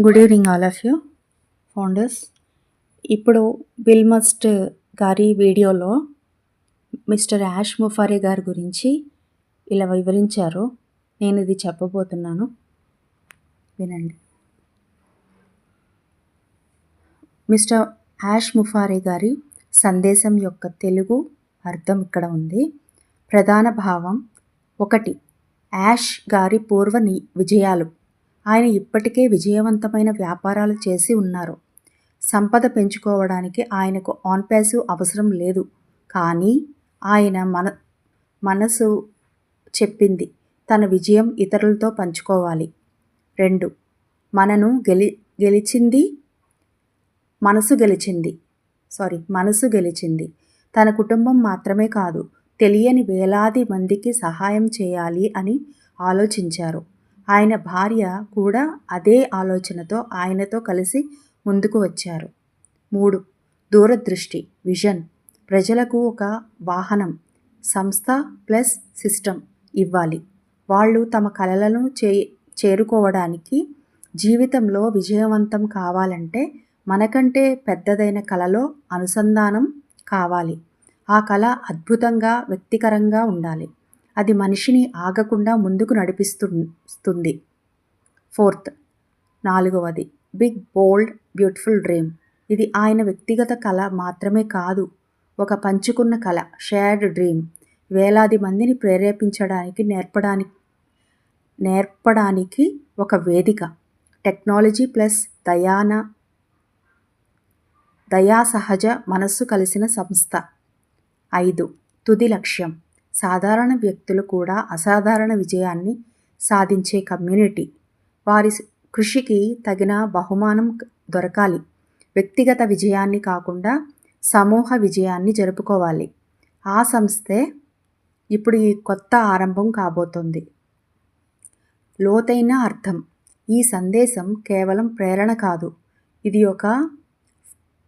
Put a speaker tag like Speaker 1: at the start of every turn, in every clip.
Speaker 1: Good evening all of you founders ఇప్పుడు బిల్ మస్ట్ గారి వీడియోలో మిస్టర్ యాష్ ముఫారే గారి గురించి ఇలా వివరించారు. నేను ఇది చెప్పబోతున్నాను. వినండి. మిస్టర్ యాష్ ముఫారే గారి సందేశం యొక్క తెలుగు అర్థం ఇక్కడ ఉంది. ప్రధాన భావం ఒకటి. యాష్ గారి పూర్వ విజయాలు. ఆయన ఇప్పటికే విజయవంతమైన వ్యాపారాలు చేసి ఉన్నారు. సంపద పెంచుకోవడానికి ఆయనకు ఆన్ ప్యాసివ్ అవసరం లేదు. కానీ ఆయన మన మనసు చెప్పింది తన విజయం ఇతరులతో పంచుకోవాలి. రెండు మనను గెలి గెలిచింది మనసు గెలిచింది. సారీ మనసు గెలిచింది. తన కుటుంబం మాత్రమే కాదు తెలియని వేలాది మందికి సహాయం చేయాలి అని ఆలోచించారు. ఆయన భార్య కూడా అదే ఆలోచనతో ఆయనతో కలిసి ముందుకు వచ్చారు. మూడు దూరదృష్టి విజన్. ప్రజలకు ఒక వాహనం సంస్థ ప్లస్ సిస్టమ్ ఇవ్వాలి. వాళ్ళు తమ కలలను చే చేరుకోవడానికి జీవితంలో విజయవంతం కావాలంటే మనకంటే పెద్దదైన కళలో అనుసంధానం కావాలి. ఆ కళ అద్భుతంగా వ్యక్తికరంగా ఉండాలి. అది మనిషిని ఆగకుండా ముందుకు నడిపిస్తుంది ఫోర్త్ నాలుగవది. Big bold beautiful dream. ఇది ఆయన వ్యక్తిగత కళ మాత్రమే కాదు ఒక పంచుకున్న కళ షేర్డ్ డ్రీమ్. వేలాది మందిని ప్రేరేపించడానికి నేర్పడానికి నేర్పడానికి ఒక వేదిక. టెక్నాలజీ ప్లస్ దయాన దయా సహజ మనస్సు కలిసిన సంస్థ. ఐదు తుది లక్ష్యం. సాధారణ వ్యక్తులు కూడా అసాధారణ విజయాన్ని సాధించే కమ్యూనిటీ. వారి కృషికి తగిన బహుమానం దొరకాలి. వ్యక్తిగత విజయాన్ని కాకుండా సమూహ విజయాన్ని జరుపుకోవాలి. ఆ సంస్థే ఇప్పుడు ఈ కొత్త ఆరంభం కాబోతోంది. లోతైన అర్థం. ఈ సందేశం కేవలం ప్రేరణ కాదు. ఇది ఒక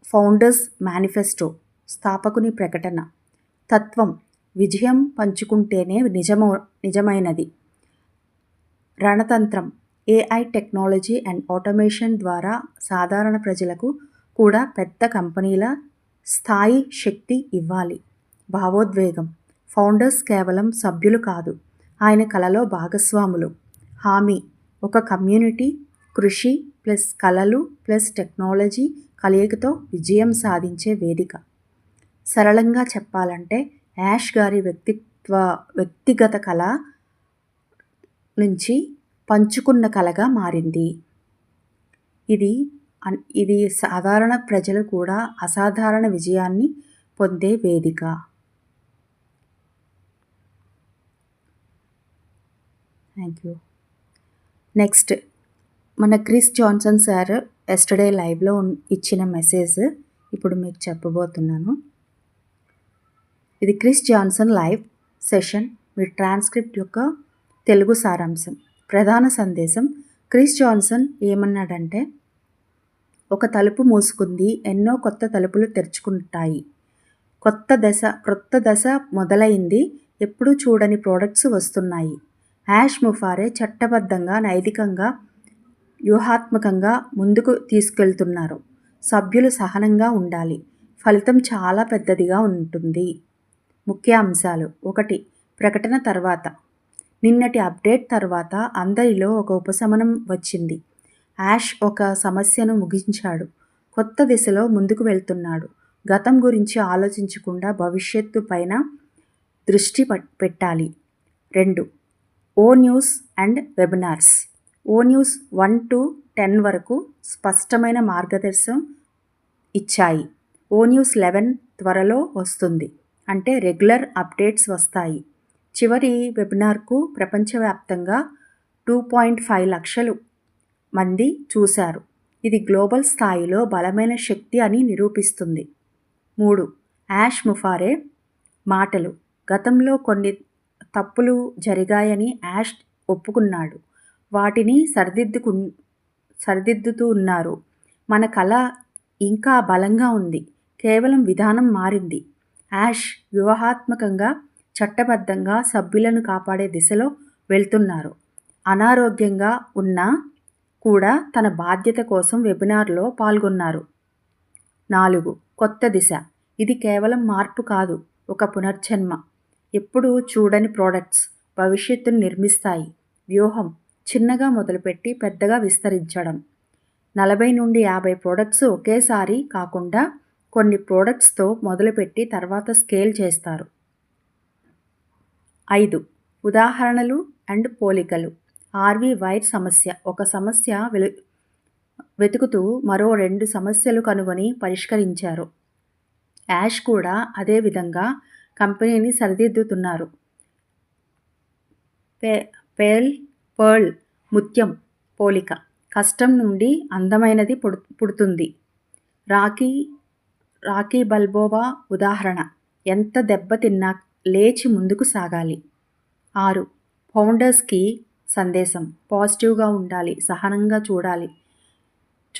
Speaker 1: ఫౌండర్స్ మేనిఫెస్టో స్థాపకుని ప్రకటన. తత్వం. విజయం పంచుకుంటేనే నిజమో నిజమైనది. రణతంత్రం ఏఐ టెక్నాలజీ అండ్ ఆటోమేషన్ ద్వారా సాధారణ ప్రజలకు కూడా పెద్ద కంపెనీల స్థాయి శక్తి ఇవ్వాలి. భావోద్వేగం ఫౌండర్స్ కేవలం సభ్యులు కాదు ఆయన కళలో భాగస్వాములు. హామీ ఒక కమ్యూనిటీ కృషి ప్లస్ కళలు ప్లస్ టెక్నాలజీ కలయికతో విజయం సాధించే వేదిక. సరళంగా చెప్పాలంటే యాష్ గారి వ్యక్తిత్వ వ్యక్తిగత కళ నుంచి పంచుకున్న కళగా మారింది. ఇది ఇది సాధారణ ప్రజలు కూడా అసాధారణ విజయాన్ని పొందే వేదిక. థ్యాంక్ యూ నెక్స్ట్ మన క్రిస్ జాన్సన్ సార్ ఎస్టర్డే లైవ్లో ఇచ్చిన మెసేజ్ ఇప్పుడు మీకు చెప్పబోతున్నాను. ఇది క్రిస్ జాన్సన్ లైవ్ సెషన్. మీ ట్రాన్స్క్రిప్ట్ యొక్క తెలుగు సారాంశం. ప్రధాన సందేశం క్రిస్ జాన్సన్ ఏమన్నాడంటే ఒక తలుపు మూసుకుంది ఎన్నో కొత్త తలుపులు తెరుచుకుంటాయి. కొత్త దశ క్రొత్త దశ మొదలైంది ఎప్పుడూ చూడని ప్రోడక్ట్స్ వస్తున్నాయి. యాష్ ముఫారే చట్టబద్ధంగా నైతికంగా వ్యూహాత్మకంగా ముందుకు తీసుకెళ్తున్నారు. సభ్యులు సహనంగా ఉండాలి. ఫలితం చాలా పెద్దదిగా ఉంటుంది. ముఖ్య అంశాలు ఒకటి ప్రకటన తర్వాత. నిన్నటి అప్డేట్ తర్వాత అందరిలో ఒక ఉపశమనం వచ్చింది. యాష్ ఒక సమస్యను ముగించాడు. కొత్త దిశలో ముందుకు వెళ్తున్నాడు. గతం గురించి ఆలోచించకుండా భవిష్యత్తు పైన దృష్టి పెట్టాలి. రెండు ఓ న్యూస్ అండ్ వెబినార్స్. ఓ న్యూస్ వన్ టు టెన్ వరకు స్పష్టమైన మార్గదర్శనం ఇచ్చాయి. ఓ న్యూస్ లెవెన్ త్వరలో వస్తుంది. అంటే రెగ్యులర్ అప్డేట్స్ వస్తాయి. చివరి వెబినార్కు ప్రపంచవ్యాప్తంగా టూ పాయింట్ ఫైవ్ లక్షలు మంది చూశారు. ఇది గ్లోబల్ స్థాయిలో బలమైన శక్తి అని నిరూపిస్తుంది. మూడు యాష్ ముఫారే మాటలు. గతంలో కొన్ని తప్పులు జరిగాయని యాష్ ఒప్పుకున్నాడు. వాటిని సరిదిద్దుకు సరిదిద్దుతూ ఉన్నారు. మన కళ ఇంకా బలంగా ఉంది. కేవలం విధానం మారింది. యాష్ వ్యూహాత్మకంగా చట్టబద్ధంగా సభ్యులను కాపాడే దిశలో వెళ్తున్నారు. అనారోగ్యంగా ఉన్న కూడా తన బాధ్యత కోసం వెబినార్లో పాల్గొన్నారు. నాలుగు. కొత్త దిశ. ఇది కేవలం మార్పు కాదు ఒక పునర్జన్మ. ఎప్పుడూ చూడని ప్రోడక్ట్స్ భవిష్యత్తును నిర్మిస్తాయి. వ్యూహం. చిన్నగా మొదలుపెట్టి పెద్దగా విస్తరించడం. నలభై నుండి యాభై ప్రోడక్ట్స్ ఒకేసారి కాకుండా కొన్ని ప్రోడక్ట్స్తో మొదలుపెట్టి తర్వాత స్కేల్ చేస్తారు. ఐదు. ఉదాహరణలు అండ్ పోలికలు. ఆర్వి వైర్ సమస్య. ఒక సమస్య వెలు వెతుకుతూ మరో రెండు సమస్యలు కనుగొని పరిష్కరించారు. యాష్ కూడా అదే విధంగా కంపెనీని సరిదిద్దుతున్నారు. పే పేల్ పర్ల్ ముత్యం పోలిక. కష్టం నుండి అందమైనది పుడు పుడుతుంది. రాఖీ రాకీ బల్బోవా ఉదాహరణ. ఎంత దెబ్బతిన్నా లేచి ముందుకు సాగాలి. ఆరు. ఫౌండర్స్కి సందేశం. పాజిటివ్గా ఉండాలి. సహనంగా చూడాలి.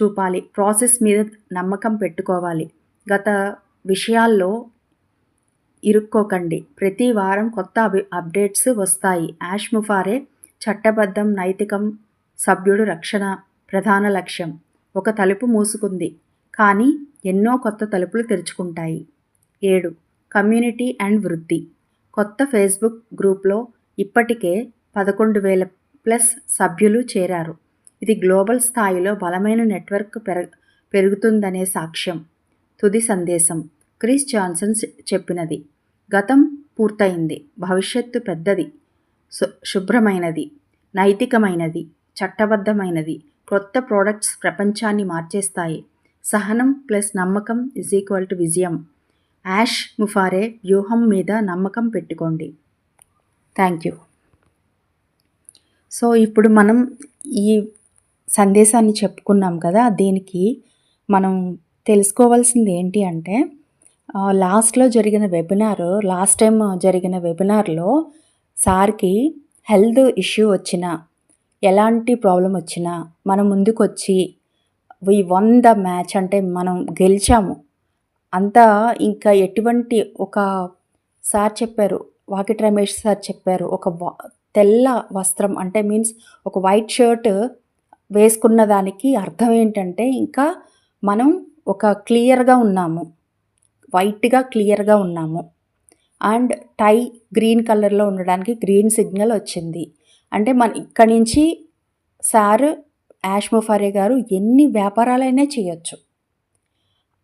Speaker 1: చూపాలి. ప్రాసెస్ మీద నమ్మకం పెట్టుకోవాలి. గత విషయాల్లో ఇరుక్కోకండి. ప్రతి వారం కొత్త అభి అప్డేట్స్ వస్తాయి. యాష్ ముఫారే చట్టబద్ధం నైతికం సభ్యుడు రక్షణ ప్రధాన లక్ష్యం. ఒక తలుపు మూసుకుంది. కానీ ఎన్నో కొత్త తలుపులు తెరుచుకుంటాయి. ఏడు. కమ్యూనిటీ అండ్ వృద్ధి కొత్త ఫేస్బుక్ గ్రూప్లో ఇప్పటికే పదకొండు వేల ప్లస్ సభ్యులు చేరారు. ఇది గ్లోబల్ స్థాయిలో బలమైన నెట్వర్క్ పెర పెరుగుతుందనే సాక్ష్యం. తుది సందేశం. క్రిస్ జాన్సన్ చెప్పినది. గతం పూర్తయింది. భవిష్యత్తు పెద్దది. శుభ్రమైనది. నైతికమైనది. చట్టబద్ధమైనది. కొత్త ప్రోడక్ట్స్ ప్రపంచాన్ని మార్చేస్తాయి. సహనం ప్లస్ నమ్మకం ఇజ్ ఈక్వల్ టు విజయం. యాష్ ముఫారే వ్యూహం మీద నమ్మకం పెట్టుకోండి. థ్యాంక్ యూ సో ఇప్పుడు మనం ఈ సందేశాన్ని చెప్పుకున్నాం కదా దీనికి మనం తెలుసుకోవాల్సింది ఏంటి అంటే లాస్ట్లో జరిగిన వెబినార్ లాస్ట్ టైం జరిగిన వెబినార్లో సార్కి హెల్త్ ఇష్యూ వచ్చినా ఎలాంటి ప్రాబ్లం వచ్చినా మనం ముందుకొచ్చి వి వన్ ద మ్యాచ్ అంటే మనం గెలిచాము. అంతా ఇంకా ఎటువంటి ఒక సార్ చెప్పారు వాకిట్ రమేష్ సార్ చెప్పారు ఒక తెల్ల వస్త్రం అంటే మీన్స్ ఒక వైట్ షర్ట్ వేసుకున్న దానికి అర్థం ఏంటంటే ఇంకా మనం ఒక క్లియర్గా ఉన్నాము వైట్గా క్లియర్గా ఉన్నాము. అండ్ టై గ్రీన్ కలర్లో ఉండడానికి గ్రీన్ సిగ్నల్ వచ్చింది. అంటే మన ఇక్కడి నుంచి సార్ యాష్ ముఫారే గారు ఎన్ని వ్యాపారాలైనా చేయొచ్చు.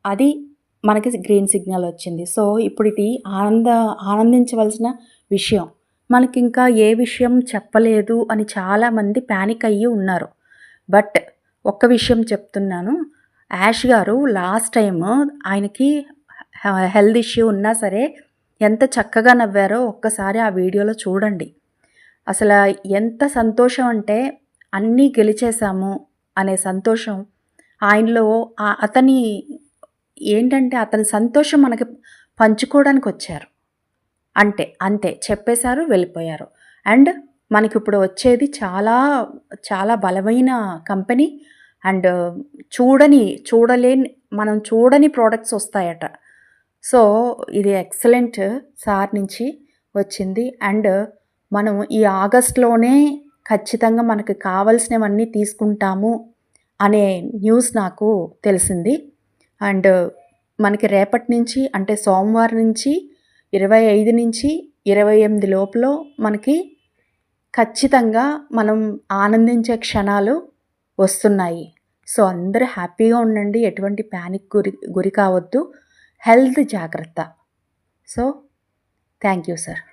Speaker 1: అది మనకి గ్రీన్ సిగ్నల్ వచ్చింది. సో ఇప్పుడు ఇది ఆనంద ఆనందించవలసిన విషయం. మనకి ఇంకా ఏ విషయం చెప్పలేదు అని చాలామంది ప్యానిక్ అయ్యి ఉన్నారు. బట్ ఒక్క విషయం చెప్తున్నాను. యాష్ గారు లాస్ట్ టైం ఆయనకి హెల్త్ ఇష్యూ ఉన్నా సరే ఎంత చక్కగా నవ్వారో ఒక్కసారి ఆ వీడియోలో చూడండి. అసలు ఎంత సంతోషం అంటే అన్నీ గెలిచేశాము అనే సంతోషం ఆయనలో అతని ఏంటంటే అతని సంతోషం మనకి పంచుకోవడానికి వచ్చారు. అంటే అంతే చెప్పేశారు వెళ్ళిపోయారు. అండ్ మనకి ఇప్పుడు వచ్చేది చాలా చాలా బలమైన కంపెనీ అండ్ చూడని చూడలేని మనం చూడని ప్రోడక్ట్స్ వస్తాయట. సో ఇది ఎక్సలెంట్ సార్ నుంచి వచ్చింది. అండ్ మనం ఈ ఆగస్ట్లోనే ఖచ్చితంగా మనకు కావలసినవన్నీ తీసుకుంటాము అనే న్యూస్ నాకు తెలిసింది. అండ్ మనకి రేపటి నుంచి అంటే సోమవారం నుంచి ఇరవై ఐదు నుంచి ఇరవై ఎనిమిది లోపల మనకి ఖచ్చితంగా మనం ఆనందించే క్షణాలు వస్తున్నాయి. సో అందరూ హ్యాపీగా ఉండండి. ఎటువంటి ప్యానిక్ గురి గురి కావద్దు. హెల్త్ జాగ్రత్త. So thank you sir.